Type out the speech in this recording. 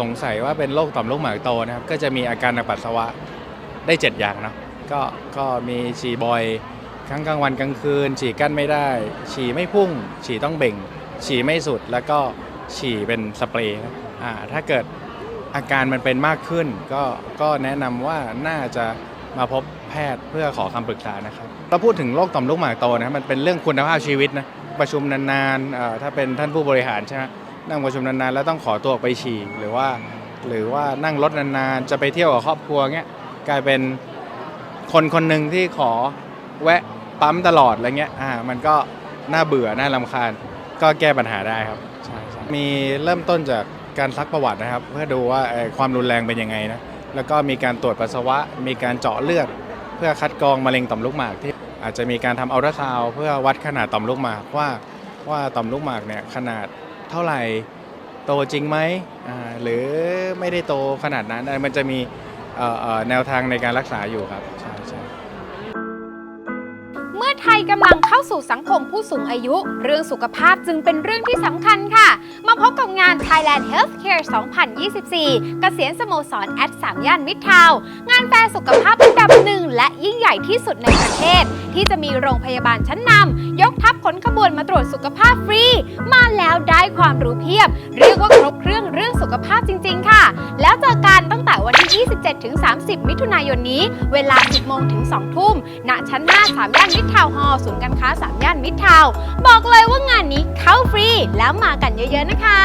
สงสัยว่าเป็นโรคต่อมลูกหมากโตนะครับ ก็จะมีอาการทางปัสสาวะได้ 7 อย่างเนาะก็ก็มีฉี่บ่อยทั้งกลางวันกลางคืน ฉี่กั้นไม่ได้ ฉี่ไม่พุ่ง ฉี่ต้องเบ่ง ฉี่ไม่สุดแล้วก็ฉี่เป็นสเปรย์นะอ่าถ้าเกิดอาการมันเป็นมากขึ้น ก็ก็แนะนำว่าน่าจะมาพบแพทย์เพื่อขอคำปรึกษานะครับเราพูดถึงโรคต่อมลูกหมากโตนะครับมันเป็นเรื่องคุณภาพชีวิตนะประชุมนานๆเอ่อถ้าเป็นท่านผู้บริหารใช่ไหม นั่งประชุมนานๆแล้วต้องขอตัวออกไปฉี่หรือว่า หรือว่านั่งรถนานๆจะไปเที่ยวกับครอบครัวเงี้ยกลายเป็นคนคนหนึ่งที่ขอแวะปั๊มตลอดอะไรเงี้ยอ่ามันก็น่าเบื่อน่าลำคาญ ก็แก้ปัญหาได้ครับใช่มีเริ่มต้นจากการซักประวัตินะครับ เพื่อดูว่าความรุนแรงเป็นยังไงนะแล้วก็มีการตรวจปัสสาวะ มีการเจาะเลือด เพื่อคัดกรองมะเร็งต่อมลูกหมากที่อาจจะมีการทำอัลตราซาวเพื่อวัดขนาดต่อมลูกหมากว่าว่าต่อมลูกหมากเนี่ยขนาด เท่าไหร่โตจริงไหมหรือไม่ได้โตขนาดนั้นมันจะมีแนวทางในการรักษาอยู่ครับใช่ เมื่อไทยกำลังเข้าสู่สังคมผู้สูงอายุ เรื่องสุขภาพจึงเป็นเรื่องที่สำคัญค่ะ มาพบกับงาน Thailand Healthcare 2024 เกษียณสโมสรแอดสามย่านมิตรทาวน์งานแฟร์สุขภาพอันดับหนึ่งและยิ่งใหญ่ที่สุดในประเทศ ที่จะมีโรงพยาบาลชั้นนำยกทัพขนขบวนมาตรวจสุขภาพฟรี มาแล้วได้ความรู้เพียบ เรียกว่าครบเครื่องเรื่องสุขภาพจ 7 ถึง 30 มิถุนายนนี้ เวลา 10 โมงถึง 2 ทุ่ม ณ ชั้น 5 3 ย่านมิตรทาว์ฮอลล์ศูนย์การค้า 3 ย่านมิตรทาว์บอกเลยว่างานนี้เข้าฟรี แล้วมากันเยอะๆนะคะ